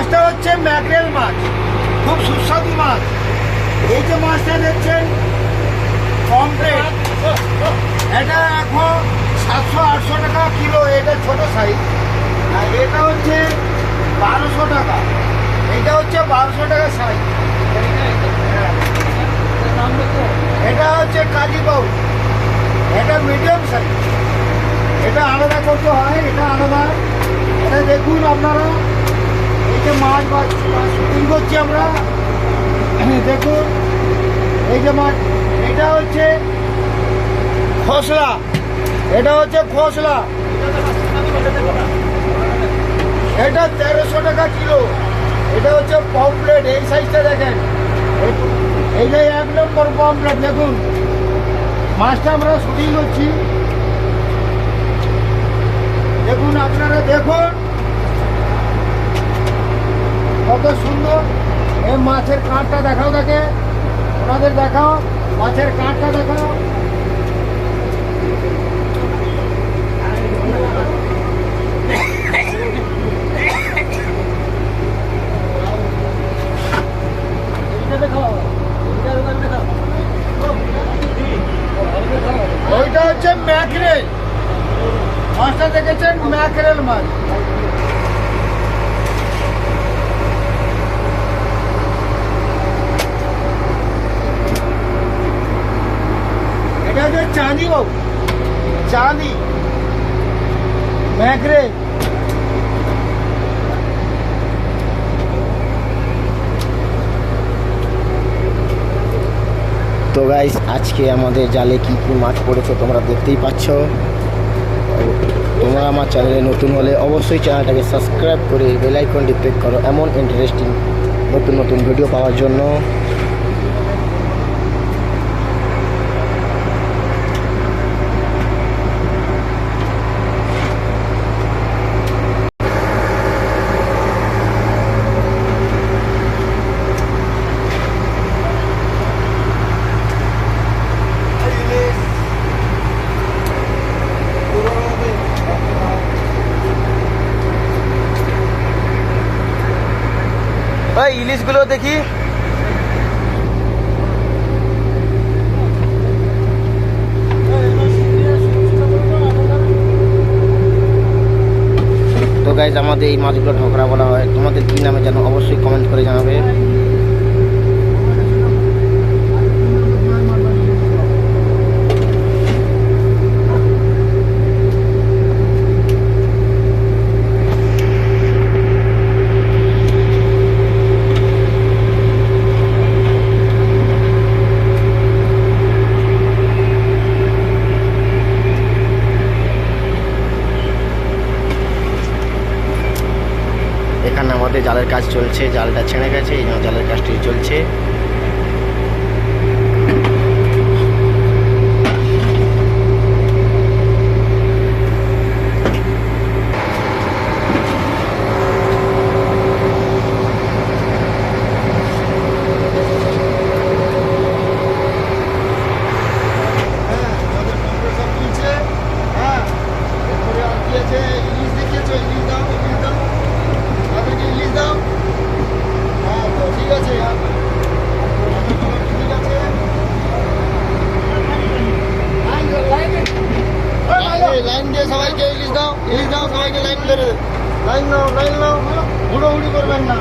মাছটা হচ্ছে ম্যাকরেল মাছ। খুব সুস্বাদু মাছ। এই যে মাছটা দেখছেন এটা এখন সাতশো, আটশো টাকা কিলো, এটা ছোট সাইজ আর এটা হচ্ছে বারোশো টাকা। এটা হচ্ছে বারোশো টাকা সাইজ এটা হচ্ছে কাজীবাবু এটা মিডিয়াম সাইজ এটা আলাদা করতে হয়, এটা আলাদা। এটা দেখুন আপনারা। যে মাছ শুটিং করছি আমরা। দেখুন। এই যে মাছ এটা হচ্ছে খসলা এটা হচ্ছে খসলা এটা তেরোশো টাকা কিলো। এটা হচ্ছে পমপ্লেট এই সাইজটা দেখেন। এই যে এক নম্বর পমপ্লেট দেখুন। মাছটা আমরা শুটিং করছি। দেখুন আপনারা, দেখুন। কত সুন্দর। এই মাছের কাঁটটা দেখাও দেখে ওনাদের দেখাও। মাছের কাঁটটা দেখাও। ওইটা হচ্ছে ম্যাকরেল। মাছটা দেখেছেন? ম্যাকরেল মাছ। এটা চাঁদি বাবু চাঁদি ম্যাকরেল তো গাইস আজকে আমাদের জালে কি কি মাছ পড়েছে তোমরা দেখতেই পাচ্ছ। তোমরা আমার চ্যানেলে নতুন হলে অবশ্যই চ্যানেলটাকে সাবস্ক্রাইব করে বেল আইকনটি ক্লিক করো এমন ইন্টারেস্টিং নতুন নতুন ভিডিও পাওয়ার জন্য। ওই ইলিশগুলো দেখি। আমাদের এই মাছগুলো ঢোকরা বলা হয়। তোমাদের কী নামে জানো অবশ্যই কমেন্ট করে জানাবে। আমাদের জালের কাজ চলছে জালটা ছেড়ে গেছে এই জন্য জালের কাজটি চলছে হ্যাঁ আমাদের কম্পিউটার সব তুলছে হ্যাঁ এরপরে আর কি আছে ইলিশ দেখিয়েছো ইলিশ দাও ইলিশ দাও তাদেরকে ইলিশ দাও হ্যাঁ তো ঠিক আছে হ্যাঁ ঠিক আছে এই, লাইন দিয়ে সবাইকে ইলিশ দাও ইলিশ দাও, সবাইকে লাইন ধরে লাইন নাও লাইন নাও হুড়োহুড়ি করবেন না।